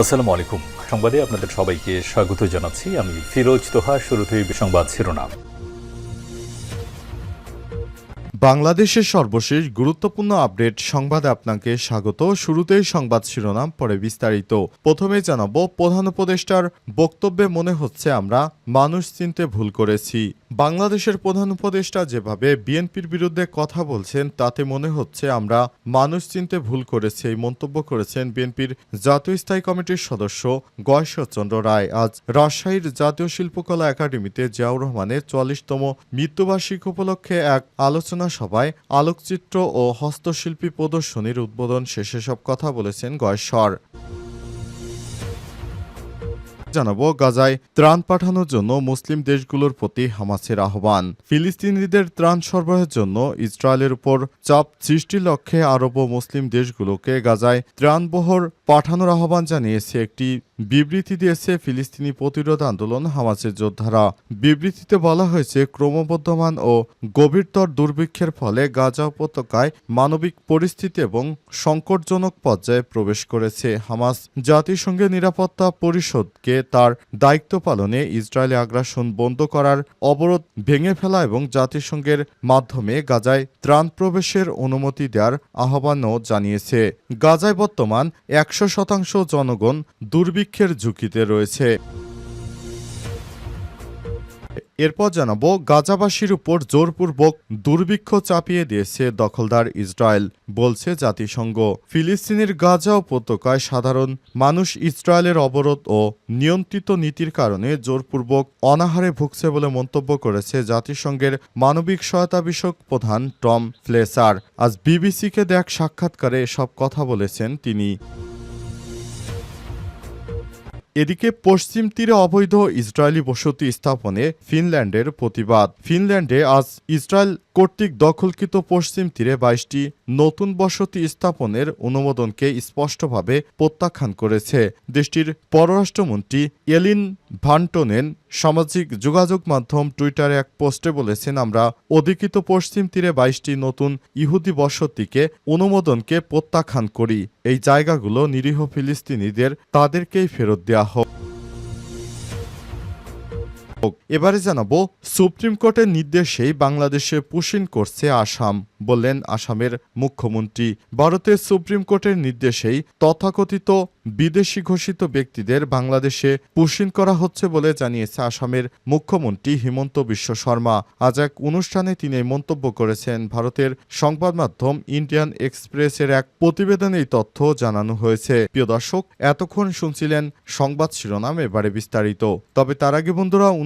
আসসালামু আলাইকুম সংবাদে আপনাদের সবাইকে স্বাগত জানাচ্ছি। আমি ফিরোজ তোহা, শুরুতেই সংবাদ শিরোনাম। বাংলাদেশের সর্বশেষ গুরুত্বপূর্ণ আপডেট সংবাদে আপনাকে স্বাগত। শুরুতেই সংবাদ শিরোনাম, পরে বিস্তারিত। প্রথমে জানাব, প্রধান উপদেষ্টার বক্তব্যে মনে হচ্ছে আমরা মানুষ চিনতে ভুল করেছি। বাংলাদেশের প্রধান উপদেষ্টা যেভাবে বিএনপির বিরুদ্ধে কথা বলছেন, তাতে মনে হচ্ছে আমরা মানুষ চিনতে ভুল করেছি এই মন্তব্য করেছেন বিএনপির জাতীয় স্থায়ী কমিটির সদস্য গয়েশ্বরচন্দ্র রায়। আজ রাজশাহীর জাতীয় শিল্পকলা একাডেমিতে জিয়াউর রহমানের চুয়াল্লিশতম মৃত্যুবার্ষিকী উপলক্ষে এক আলোচনা সভায় আলোকচিত্র ও হস্তশিল্পী প্রদর্শনীর উদ্বোধন শেষে সব কথা বলেছেন গয়েশ্বর। জানাব, গাজায় ত্রাণ পাঠানোর জন্য মুসলিম দেশগুলোর প্রতি হামাসের আহ্বান। ফিলিস্তিনিদের ত্রাণ সরবরাহের জন্য ইসরায়েলের উপর চাপ সৃষ্টির লক্ষ্যে আরব ও মুসলিম দেশগুলোকে গাজায় ত্রাণ বহর পাঠানোর আহ্বান জানিয়েছে একটি বিবৃতি দিয়েছে ফিলিস্তিনি প্রতিরোধ আন্দোলন হামাসের যোদ্ধারা। বিবৃতিতে বলা হয়েছে, ক্রমবর্ধমান ও গভীরতর দুর্ভিক্ষের ফলে গাজা উপত্যকায় মানবিক পরিস্থিতি এবং সংকটজনক পর্যায়ে প্রবেশ করেছে হামাস। জাতিসংঘের নিরাপত্তা পরিষদকে তার দায়িত্ব পালনে ইসরায়েলি আগ্রাসন বন্ধ করার অবরোধ ভেঙে ফেলা এবং জাতিসংঘের মাধ্যমে গাজায় ত্রাণ প্রবেশের অনুমতি দেওয়ার আহ্বানও জানিয়েছে। গাজায় বর্তমান একশো শতাংশ জনগণ দুর্ভিক্ষের ঝুঁকিতে রয়েছে। এরপর জানাব, গাজাবাসীর উপর জোরপূর্বক দুর্ভিক্ষ চাপিয়ে দিয়েছে দখলদার ইসরায়েল, বলছে জাতিসংঘ। ফিলিস্তিনের গাজা উপত্যকায় সাধারণ মানুষ ইসরায়েলের অবরোধ ও নিয়ন্ত্রিত নীতির কারণে জোরপূর্বক অনাহারে ভুগছে বলে মন্তব্য করেছে জাতিসংঘের মানবিক সহায়তা বিষয়ক প্রধান টম ফ্লেসার। আজ বিবিসিকে দেখ সাক্ষাৎকারে এসব কথা বলেছেন তিনি। এদিকে পশ্চিম তীরে অবৈধ ইসরায়েলি বসতি স্থাপনে ফিনল্যান্ডের প্রতিবাদ। ফিনল্যান্ডে আজ ইসরায়েল কর্তৃক দখলকৃত পশ্চিম তীরে বাইশটি নতুন বসতি স্থাপনের অনুমোদনকে স্পষ্টভাবে প্রত্যাখ্যান করেছে দেশটির পররাষ্ট্রমন্ত্রী এলিন ভান্টনেন সামাজিক যোগাযোগ মাধ্যম টুইটারে এক পোস্টে বলেছেন, আমরা অধিকৃত পশ্চিম তীরে বাইশটি নতুন ইহুদি বসতিকে অনুমোদনকে প্রত্যাখ্যান করি এই জায়গাগুলো নিরীহ ফিলিস্তিনিদের তাদেরকেই ফেরত দেওয়া হোক। এবারে জানাব, সুপ্রিম কোর্টের নির্দেশেই বাংলাদেশে পুশিন করছে আসাম, বললেন আসামের মুখ্যমন্ত্রী। ভারতের সুপ্রিম কোর্টের নির্দেশেই তথাকথিত বিদেশি ঘোষিত ব্যক্তিদের বাংলাদেশে পুশিন করা হচ্ছে বলে জানিয়েছে আসামের মুখ্যমন্ত্রী হিমন্ত বিশ্ব শর্মা। আজ এক অনুষ্ঠানে তিনি মন্তব্য করেছেন। ভারতের সংবাদ মাধ্যম ইন্ডিয়ান এক্সপ্রেসের এক প্রতিবেদনে এই তথ্য জানানো হয়েছে। প্রিয় দর্শক, এতক্ষণ শুনছিলেন সংবাদ শিরোনাম, এবারে বিস্তারিত। তবে তার আগে বন্ধুরা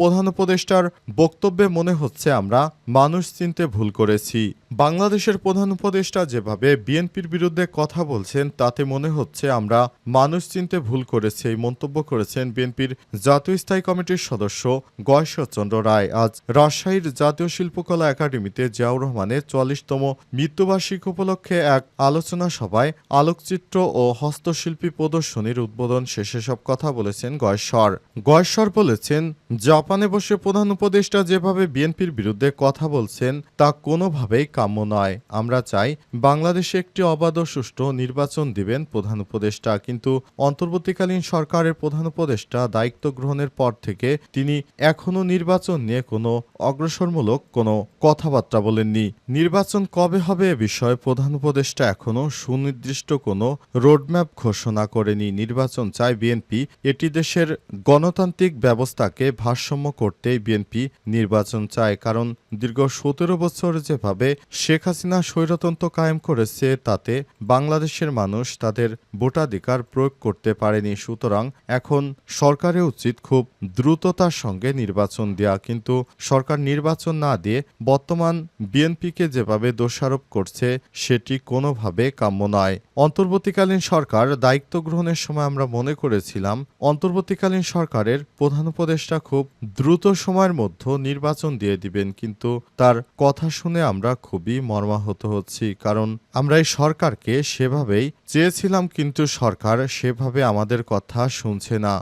প্রধান উপদেষ্টার বক্তব্যে মনে হচ্ছে আমরা মানুষ চিনতে ভুল করেছি। বাংলাদেশের প্রধান উপদেষ্টা যেভাবে বিএনপির বিরুদ্ধে কথা বলছেন, তাতে মনে হচ্ছে আমরা মানুষ চিনতে ভুল করেছি এই মন্তব্য করেছেন বিএনপির জাতীয় স্থায়ী কমিটির সদস্য গয়েশ্বরচন্দ্র রায়। আজ রাজশাহীর জাতীয় শিল্পকলা একাডেমিতে জিয়াউর রহমানের চুয়াল্লিশতম মৃত্যুবার্ষিকী উপলক্ষে এক আলোচনা সভায় আলোকচিত্র ও হস্তশিল্পী প্রদর্শনীর উদ্বোধন শেষে সব কথা বলেছেন গয়েশ্বর। গয়েশ্বর বলেছেন জাপানে বসে প্রধান উপদেষ্টা যেভাবে বিএনপির বিরুদ্ধে কথা বলছেন, তা কোনোভাবেই কাম্য নয়। আমরা চাই বাংলাদেশে একটি অবাধ সুষ্ঠু নির্বাচন দিবেন প্রধান উপদেষ্টা। কিন্তু অন্তর্বর্তীকালীন সরকারের প্রধান উপদেষ্টা দায়িত্ব গ্রহণের পর থেকে তিনি এখনও নির্বাচন নিয়ে কোনো অগ্রসরমূলক কোনো কথাবার্তা বলেননি। নির্বাচন কবে হবে এ বিষয়ে প্রধান উপদেষ্টা এখনও সুনির্দিষ্ট কোনো রোডম্যাপ ঘোষণা করেনি। নির্বাচন চায় বিএনপি। এটি দেশের গণতান্ত্রিক ব্যবস্থাকে ভারসাম্য ভারসাম্য করতেই বিএনপি নির্বাচন চায়, কারণ দীর্ঘ সতেরো বছর যেভাবে শেখ হাসিনা স্বৈরতন্ত্র কায়েম করেছে, তাতে বাংলাদেশের মানুষ তাদের ভোটাধিকার প্রয়োগ করতে পারেনি। সুতরাং এখন সরকারের উচিত খুব দ্রুততার সঙ্গে নির্বাচন দেওয়া কিন্তু সরকার নির্বাচন না দিয়ে বর্তমান বিএনপিকে যেভাবে দোষারোপ করছে, সেটি কোনোভাবে কাম্য নয়। অন্তর্বর্তীকালীন সরকার দায়িত্ব গ্রহণের সময় আমরা মনে করেছিলাম, অন্তর্বর্তীকালীন সরকারের প্রধান উপদেষ্টা খুব দ্রুত সময়ের মধ্যে নির্বাচন দিয়ে দিবেন, কিন্তু তার কথা শুনে আমরা খুবই মর্মাহত হচ্ছি, কারণ আমরা এই সরকারকে সেভাবেই চেয়েছিলাম, কিন্তু সরকার সেভাবে আমাদের কথা শুনছে না।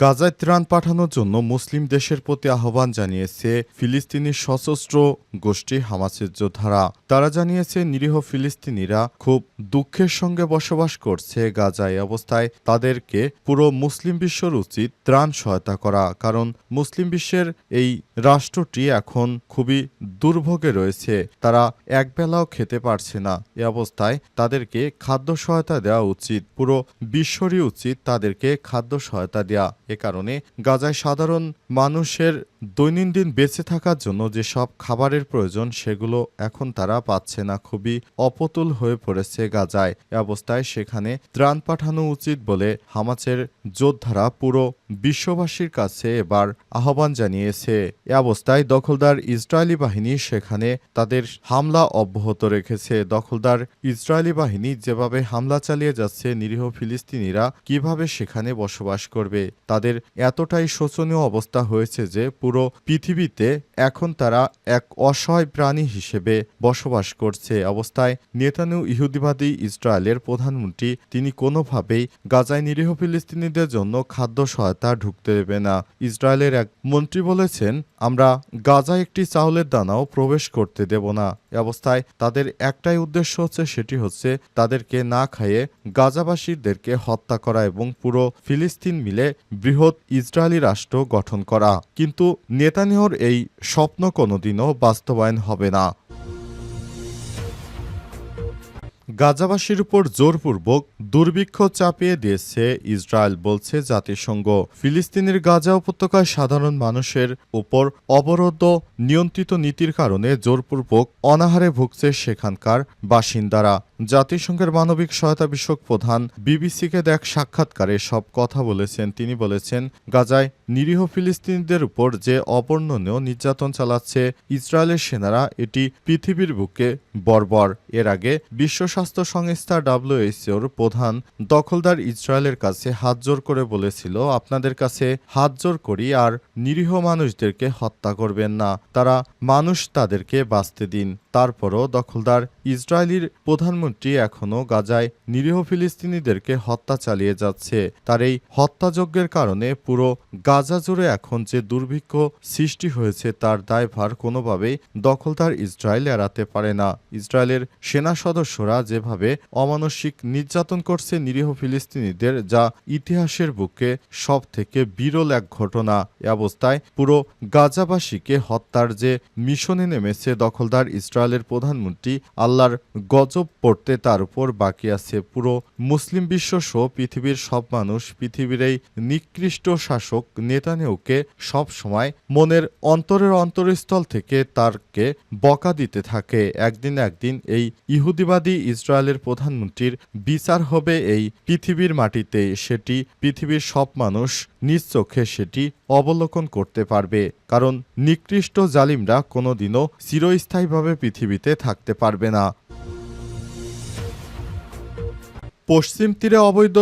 গাজায় ত্রাণ পাঠানোর জন্য মুসলিম দেশের প্রতি আহ্বান জানিয়েছে ফিলিস্তিনি সশস্ত্র গোষ্ঠী হামাসের যোদ্ধারা। তারা জানিয়েছে, নিরীহ ফিলিস্তিনিরা খুব দুঃখের সঙ্গে বসবাস করছে গাজায়। অবস্থায় তাদেরকে পুরো মুসলিম বিশ্বর উচিত ত্রাণ সহায়তা করা। কারণ মুসলিম বিশ্বের এই রাষ্ট্রটি এখন খুবই দুর্ভোগে রয়েছে। তারা একবেলাও খেতে পারছে না। এ অবস্থায় তাদেরকে খাদ্য সহায়তা দেওয়া উচিত। পুরো বিশ্বরই উচিত তাদেরকে খাদ্য সহায়তা দেওয়া এ কারণে গাজায় সাধারণ মানুষের দৈনন্দিন বেঁচে থাকার জন্য যেসব খাবারের প্রয়োজন, সেগুলো এখন তারা পাচ্ছে না। খুবই অপতুল হয়ে পড়েছে গাজায় এ অবস্থায়। সেখানে ত্রাণ পাঠানো উচিত বলে হামাচের যোদ্ধারা পুরো বিশ্ববাসীর কাছে এবার আহ্বান জানিয়েছে। এ অবস্থায় দখলদার ইসরায়েলি বাহিনী সেখানে তাদের হামলা অব্যাহত রেখেছে। দখলদার ইসরায়েলি বাহিনী যেভাবে হামলা চালিয়ে যাচ্ছে, নিরীহ ফিলিস্তিনিরা কীভাবে সেখানে বসবাস করবে, তাদের এতটাই শোচনীয় অবস্থা হয়েছে যে পুরো পৃথিবীতে এখন তারা এক অসহায় প্রাণী হিসেবে বসবাস করছে অবস্থায় নেতানু ইহুদিবাদী ইসরায়েলের প্রধানমন্ত্রী, তিনি কোনোভাবেই গাজায় নিরীহ ফিলিস্তিনিদের জন্য খাদ্য সহায়তা ঢুকতে দেবে না। ইসরায়েলের এক মন্ত্রী বলেছেন, আমরা গাজায় একটি চাউলের দানাও প্রবেশ করতে দেব না। এ অবস্থায় তাদের একটাই উদ্দেশ্য হচ্ছে, সেটি হচ্ছে তাদেরকে না খাইয়ে গাজাবাসীদেরকে হত্যা করা এবং পুরো ফিলিস্তিন মিলে বৃহৎ ইসরায়েলি রাষ্ট্র গঠন করা। কিন্তু নেতানিহর এই স্বপ্ন কোনোদিনও বাস্তবায়ন হবে না। গাজাবাসীর উপর জোরপূর্বক দুর্ভিক্ষ চাপিয়ে দিয়েছে ইসরায়েল বলছে জাতিসংঘ। ফিলিস্তিনের গাজা উপত্যকায় সাধারণ মানুষের উপর অবরোধ নিয়ন্ত্রিত নীতির কারণে জোরপূর্বক অনাহারে ভুগছে সেখানকার বাসিন্দারা। জাতিসংঘের মানবিক সহায়তা বিষয়ক প্রধান বিবিসিকে দেখ সাক্ষাৎকারে সব কথা বলেছেন। তিনি বলেছেন, গাজায় নিরীহ ফিলিস্তিনিদের উপর যে অবর্ণনীয় নির্যাতন চালাচ্ছে ইসরায়েলের সেনারা, এটি পৃথিবীর বুকে বর্বর। এর আগে বিশ্ব স্বাস্থ্য সংস্থা ডাব্লিউএইচওর প্রধান দখলদার ইসরায়েলের কাছে হাত জোর করে বলেছিল, আপনাদের কাছে হাত জোর করি আর নিরীহ মানুষদেরকে হত্যা করবেন না। তারা মানুষ তাদেরকে বাঁচতে দিন। তারপরও দখলদার ইসরায়েলির প্রধানমন্ত্রী এখনও গাজায় নিরীহ ফিলিস্তিনিদেরকে হত্যা চালিয়ে যাচ্ছে। তার এই হত্যাযজ্ঞের কারণে পুরো গাজা জুড়ে এখন যে দুর্ভিক্ষ সৃষ্টি হয়েছে তার দায়ভার কোনোভাবেই দখলদার ইসরায়েল এড়াতে পারে না। ইসরায়েলের সেনা সদস্যরা যেভাবে অমানসিক নির্যাতন করছে নিরীহ ফিলিস্তিনিদের, যা ইতিহাসের বুকে সব থেকে বিরল এক ঘটনা। এ অবস্থায় পুরো গাজাবাসীকে হত্যার যে মিশনে নেমেছে দখলদার ইসরায়েলের প্রধানমন্ত্রী আল্লাহর গজব পড়তে তার উপর বাকি আছে পুরো মুসলিম বিশ্ব সহ পৃথিবীর সব মানুষ। পৃথিবীর এই নিকৃষ্ট শাসক নেতানেউকে সব সময় মনের অন্তরের অন্তরস্থল থেকে তারকে বকা দিতে থাকে। একদিন একদিন এই ইহুদিবাদী ইসরায়েলের প্রধানমন্ত্রীর বিচার হবে এই পৃথিবীর মাটিতে। সেটি পৃথিবীর সব মানুষ নিজ চোখে সেটি অবলোকন করতে পারবে। কারণ নিকৃষ্ট জালিমরা কোনোদিনও চিরস্থায়ীভাবে পৃথিবীতে থাকতে পারবে না। পশ্চিম তীরে অবৈধ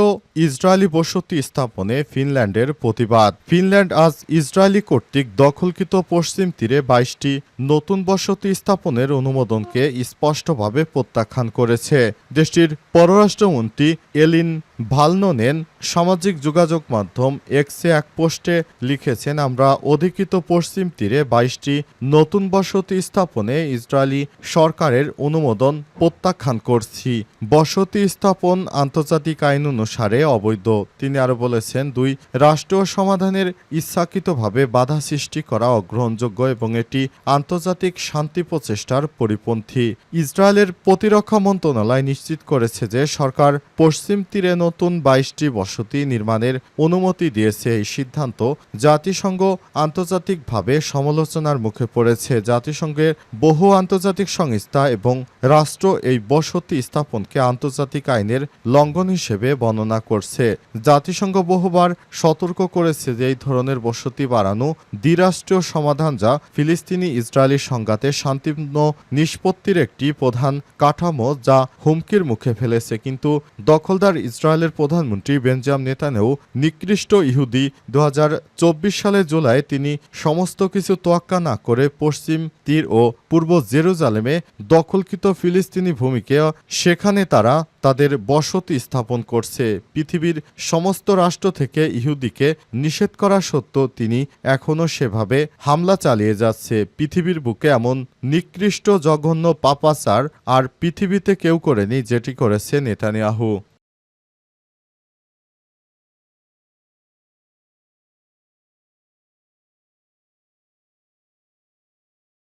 ইসরায়েলি বসতি স্থাপনে ফিনল্যান্ডের প্রতিবাদ। ফিনল্যান্ড আজ ইসরায়েলি কর্তৃক দখলকৃত পশ্চিম তীরে বাইশটি নতুন বসতি স্থাপনের অনুমোদনকে স্পষ্টভাবে প্রত্যাখ্যান করেছে। দেশটির পররাষ্ট্রমন্ত্রী এলিন ভালনোনেন সামাজিক যোগাযোগ মাধ্যম এক্সে এক পোস্টে লিখেছেন, আমরা অধিকৃত পশ্চিম তীরে বাইশটি নতুন বসতি স্থাপনে ইসরায়েলি সরকারের অনুমোদন প্রত্যাখ্যান করছি। বসতি স্থাপন আন্তর্জাতিক আইন অনুসারে অবৈধ। তিনি আরও বলেছেন, দুই রাষ্ট্রীয় সমাধানের ইচ্ছাকৃতভাবে বাধা সৃষ্টি করা অগ্রহণযোগ্য এবং এটি আন্তর্জাতিক শান্তি প্রচেষ্টার পরিপন্থী। ইসরায়েলের প্রতিরক্ষা মন্ত্রণালয় নিশ্চিত করেছে যে সরকার পশ্চিম তীরে নতুন বাইশটি বসতি বসতি নির্মাণের অনুমতি দিয়েছে এই সিদ্ধান্ত। জাতিসংঘ আন্তর্জাতিকভাবে সমালোচনার মুখে পড়েছে। জাতিসংঘের বহু আন্তর্জাতিক সংস্থা এবং রাষ্ট্র এই বসতি স্থাপনকে আন্তর্জাতিক আইনের লঙ্ঘন হিসেবে বর্ণনা করছে। জাতিসংঘ বহুবার সতর্ক করেছে যে এই ধরনের বসতি বাড়ানো দ্বিরাষ্ট্রীয় সমাধান যা ফিলিস্তিনি ইসরায়েলি সংঘাতে শান্তিপূর্ণ নিষ্পত্তির একটি প্রধান কাঠামো যা হুমকির মুখে ফেলেছে। কিন্তু দখলদার ইসরায়েলের প্রধানমন্ত্রী বেঞ্জাম নেতানেও নিকৃষ্ট ইহুদি দু হাজার চব্বিশ সালে জুলাই তিনি সমস্ত কিছু তোয়াক্কা না করে পশ্চিম তীর ও পূর্ব জেরুজালেমে দখলকৃত ফিলিস্তিনি ভূমিকে সেখানে তারা তাদের বসতি স্থাপন করছে। পৃথিবীর সমস্ত রাষ্ট্র থেকে ইহুদিকে নিষেধ করা সত্ত্বেও তিনি এখনও সেভাবে হামলা চালিয়ে যাচ্ছে। পৃথিবীর বুকে এমন নিকৃষ্ট জঘন্য পাপাচার আর পৃথিবীতে কেউ করেনি যেটি করেছে নেতানিয়াহু।